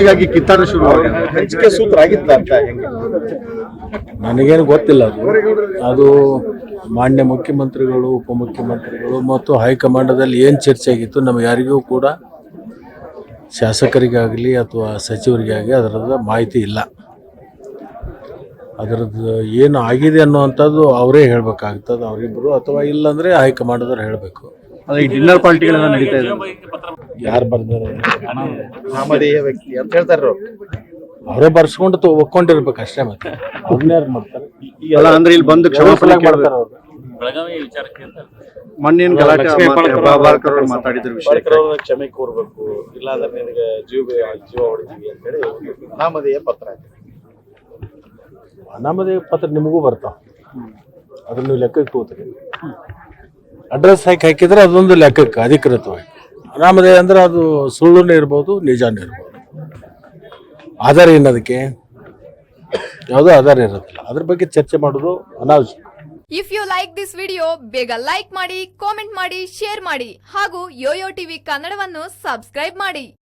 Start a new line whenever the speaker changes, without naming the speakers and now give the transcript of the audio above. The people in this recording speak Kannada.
ಖರ್ಚಿಗಾಗಿ ಕಿತ್ತಾಟ ಶುರು ಹಂಚಿಕೆ ಸೂತ್ರ ಆಗಿತ್ತ ಅಂತ ಹೆಂಗೆ?
ನನಗೇನು ಗೊತ್ತಿಲ್ಲ ಅದು. ಅದು ಮಾನ್ಯ ಮುಖ್ಯಮಂತ್ರಿಗಳು ಉಪಮುಖ್ಯಮಂತ್ರಿಗಳು ಮತ್ತು ಹೈಕಮಾಂಡದಲ್ಲಿ ಏನು ಚರ್ಚೆ ಆಗಿತ್ತು ನಮಗೆ ಯಾರಿಗೂ ಕೂಡ ಶಾಸಕರಿಗಾಗಲಿ ಅಥವಾ ಸಚಿವರಿಗಾಗಲಿ ಅದರದ ಮಾಹಿತಿ ಇಲ್ಲ. ಅದರದ್ದು ಏನು ಆಗಿದೆ ಅನ್ನುವಂಥದ್ದು ಅವರೇ ಹೇಳಬೇಕಾಗ್ತದೆ. ಅವರಿಬ್ಬರು ಅಥವಾ ಇಲ್ಲಾಂದರೆ ಹೈಕಮಾಂಡದವ್ರು ಹೇಳಬೇಕು.
ಅದೇ ಈ ಡಿನ್ನರ್ ಪಾರ್ಟಿಗಳೆಲ್ಲ ನಡೀತಾ ಇದೆ.
ಯಾರು ಬರ್ತಾರೆ
ನಾಮಧೇಯ ವ್ಯಕ್ತಿ ಅಂತ ಹೇಳ್ತಾರೋ
ಅವರೇ. ಬರ್ಸ್ಕೊಂಡು ತೊ- ಒಕ್ಕೊಂಡಿರ್ಬೇಕು ಅಷ್ಟೇ ಮತ್ತೆ. ಯಾರು ಮಾಡ್ತಾರೆ?
ಎಲ್ಲ ಅಂದ್ರೆ ಇಲ್ಲಿ ಬಂದು ಕ್ಷಮಾಪಣೆ
ವಿಚಾರಕ್ಕೆ ಅವ್ರು
ಮಣ್ಣಿನ ಗಲಾಟೆ ಬಾಬಾರ್ಕರ್ ಅವರು ಮಾತಾಡಿದ್ರ ವಿಷಯ
ಕ್ಷಮೆ ಕೋರ್ಬೇಕು. ಇಲ್ಲಾಂದ್ರೆ ನಿನಗೆ ಜೀವ ಜೀವ ಹೊಡಿತೀವಿ ಅಂತೇಳಿ
ನಾಮಧೇಯ ಪತ್ರ
ಅನಾಮಧೇಯ ಪತ್ರ ನಿಮಗೂ ಬರ್ತಾವ ಅದನ್ನ ನೀವು ಲೆಕ್ಕಕ್ಕೆ ತಗೋತೀರಿ. ಅಡ್ರೆಸ್ ಹಾಕಿ ಹಾಕಿದ್ರೆ ಅದೊಂದು ಲೆಕ್ಕಕ್ಕೆ, ಅಧಿಕೃತವಾಗಿ. ಅನಾಮಧೇಯ ಅಂದ್ರೆ ಅದು ಸುಳ್ಳುನೇ ಇರ್ಬೋದು, ನಿಜಾನೇ ಇರ್ಬೋದು. ಆಧಾರ ಏನದಕ್ಕೆ ಯಾವುದೋ ಆಧಾರ ಇರೋದಿಲ್ಲ ಅದ್ರ ಬಗ್ಗೆ ಚರ್ಚೆ ಮಾಡೋದು ಅನಾವಶ್ಯಕ.
If you like this video ಬೇಗ ಲೈಕ್ ಮಾಡಿ ಕಾಮೆಂಟ್ ಮಾಡಿ ಶೇರ್ ಮಾಡಿ, ಹಾಗೂ ಯೋಯೋ ಟಿವಿ ಕನ್ನಡವನ್ನು ಸಬ್ಸ್ಕ್ರೈಬ್ ಮಾಡಿ.